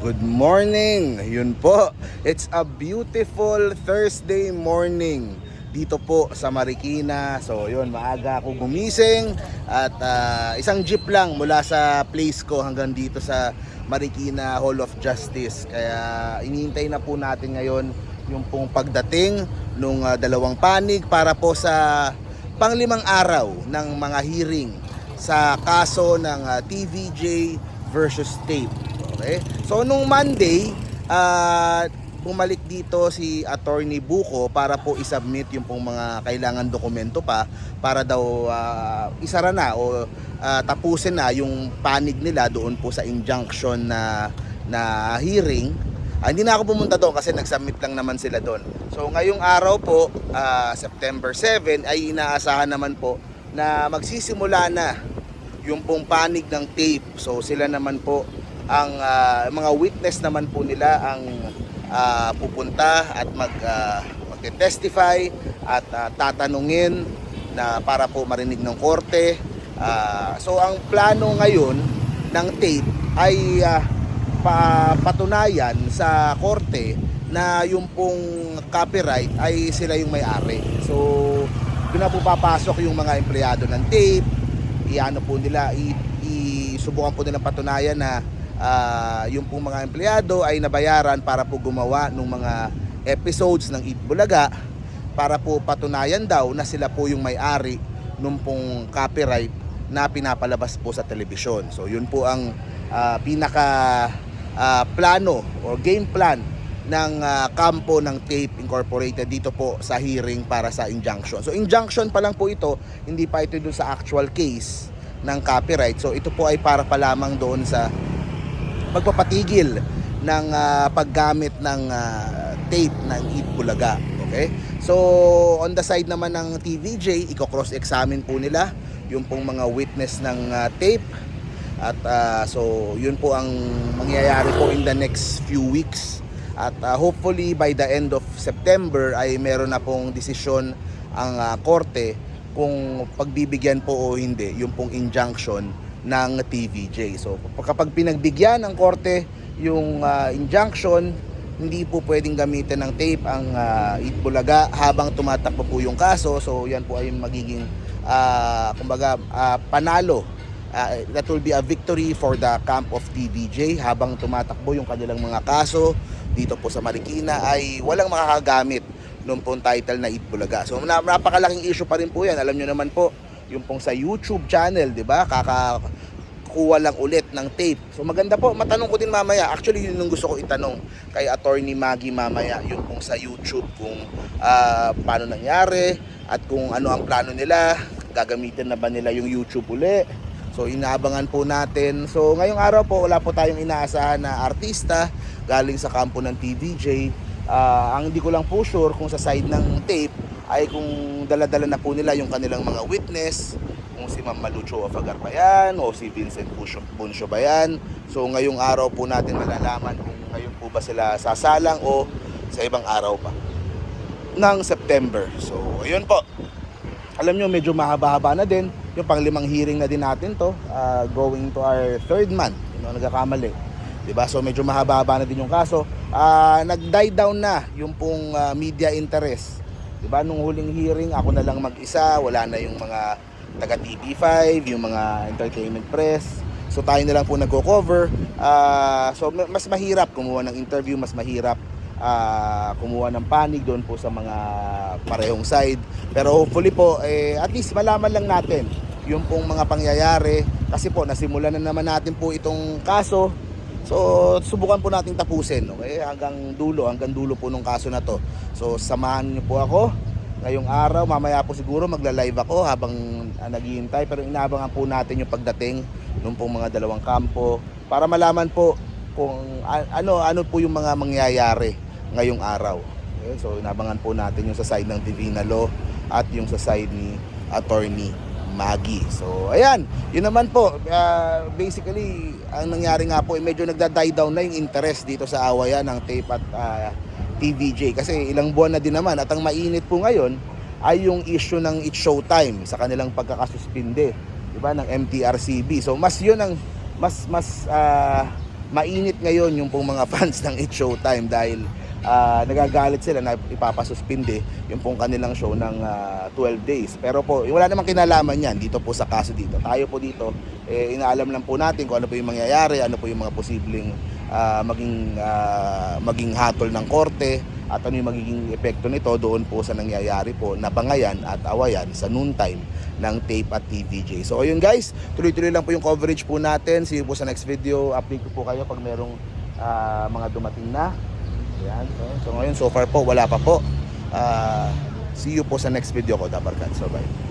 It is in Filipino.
Good morning! Yun po, it's a beautiful Thursday morning dito po sa Marikina. So yun, maaga ako gumising at ah, isang jeep lang mula sa place ko hanggang dito sa Marikina Hall of Justice. Kaya inihintay na po natin ngayon yung pong pagdating nung ah, dalawang panig para po sa panglimang araw ng mga hearing sa kaso ng ah, TVJ versus Tape. Okay? So nung Monday, ah bumalik dito si Attorney Buko para po isubmit yung pong mga kailangan dokumento pa para daw ah, isara na o ah, tapusin na yung panig nila doon po sa injunction na na hearing. Ah, hindi na ako pumunta doon kasi nag-submit lang naman sila doon. So ngayong araw po, ah, September 7, ay inaasahan naman po na magsisimula na yung pong panig ng tape. So sila naman po ang ah, mga witness naman po nila ang ah, pupunta at mag ah, magte-testify at ah, tatanungin na para po marinig ng korte. Ah, so ang plano ngayon ng tape ay ah, pa- patunayan sa korte na yung pong copyright ay sila yung may-ari. So doon na po papasok yung mga empleyado ng tape, iano po nila i, i- po nilang patunayan na ah, yung pong mga empleyado ay nabayaran para po gumawa ng mga episodes ng Eat Bulaga para po patunayan daw na sila po yung may-ari nung pong copyright na pinapalabas po sa telebisyon. So yun po ang ah, pinaka ah, plano or game plan ng ah, kampo ng Tape Incorporated dito po sa hearing para sa injunction. So injunction pa lang po ito, hindi pa ito doon sa actual case ng copyright. So ito po ay para pa lamang doon sa pagpapatigil ng ah, paggamit ng ah, tape ng Eat. Okay? So, on the side naman ng TVJ, i-cross-examine po nila yung pong mga witness ng ah, tape. At ah, so, yun po ang mangyayari po in the next few weeks. At ah, hopefully by the end of September ay meron na pong desisyon ang ah, korte kung pagbibigyan po o hindi yung pong injunction ng TVJ. So kapag pinagbigyan ng korte yung ah, injunction, hindi po pwedeng gamitin ng tape ang uh, Itbulaga habang tumatakbo po yung kaso. So yan po ay magiging ah, kumbaga ah, panalo. Ah, that will be a victory for the camp of TVJ habang tumatakbo yung kanilang mga kaso dito po sa Marikina ay walang makakagamit nung pong title na Itbulaga. So na- napakalaking issue pa rin po yan. Alam nyo naman po, yung pong sa YouTube channel, di ba? Kaka kuha lang ulit ng tape. So maganda po, matanong ko din mamaya. Actually, yun yung gusto ko itanong kay Attorney Maggie mamaya, yung kung sa YouTube, kung ah, paano nangyari at kung ano ang plano nila, gagamitin na ba nila yung YouTube uli. So inaabangan po natin. So ngayong araw po, wala po tayong inaasahan na artista galing sa kampo ng TVJ. Ah, ang hindi ko lang po sure kung sa side ng tape ay kung dala-dala na po nila yung kanilang mga witness, kung si Ma'am Malucho Afagar ba yan, o si Vincent Buncio, ba yan. So ngayong araw po natin malalaman kung ngayon po ba sila sasalang o sa ibang araw pa ng September. So ayun po. Alam nyo, medyo mahaba-haba na din. Yung panglimang hearing na din natin to, ah, going to our third month. Yun ang nagkakamali. Diba? So medyo mahaba-haba na din yung kaso. Ah, nag-die down na yung pong ah, media interest. Diba? Nung huling hearing, ako na lang mag-isa. Wala na yung mga taga TV5, yung mga entertainment press. So tayo na lang po nagko-cover. Ah, so ma- mas mahirap kumuha ng interview, mas mahirap ah, kumuha ng panig doon po sa mga parehong side. Pero hopefully po, eh, at least malaman lang natin yung pong mga pangyayari. Kasi po, nasimulan na naman natin po itong kaso. So, subukan po nating tapusin, okay? Hanggang dulo, hanggang dulo po nung kaso na to. So, samahan niyo po ako ngayong araw. Mamaya po siguro magla-live ako habang ah, naghihintay. Pero inaabangan po natin yung pagdating nung pong mga dalawang kampo para malaman po kung a- ano ano po yung mga mangyayari ngayong araw. Okay? So, inabangan po natin yung sa side ng Divina Law at yung sa side ni Attorney Maggie. So, ayan. Yun naman po. ah, basically, ang nangyari nga po, eh, medyo nagda-die down na yung interest dito sa awayan ng tape at ah, TVJ. Kasi ilang buwan na din naman. At ang mainit po ngayon ay yung issue ng It's Showtime sa kanilang pagkakasuspinde. Diba? Ng MTRCB. So, mas yun ang mas mas ah, mainit ngayon yung pong mga fans ng It's Showtime dahil ah, nagagalit sila na ipapasuspinde yung pong kanilang show ng ah, 12 days. Pero po, wala namang kinalaman yan dito po sa kaso dito. Tayo po dito, eh, inaalam lang po natin kung ano po yung mangyayari, ano po yung mga posibleng ah, maging, ah, maging hatol ng korte at ano yung magiging epekto nito doon po sa nangyayari po na bangayan at awayan sa noontime ng tape at TVJ. So ayun guys, tuloy-tuloy lang po yung coverage po natin. See you po sa next video. Update ko po kayo pag merong ah, mga dumating na. Ayan. So, so ngayon so far po wala pa po. Ah, see you po sa next video ko, Dabarkan. So bye.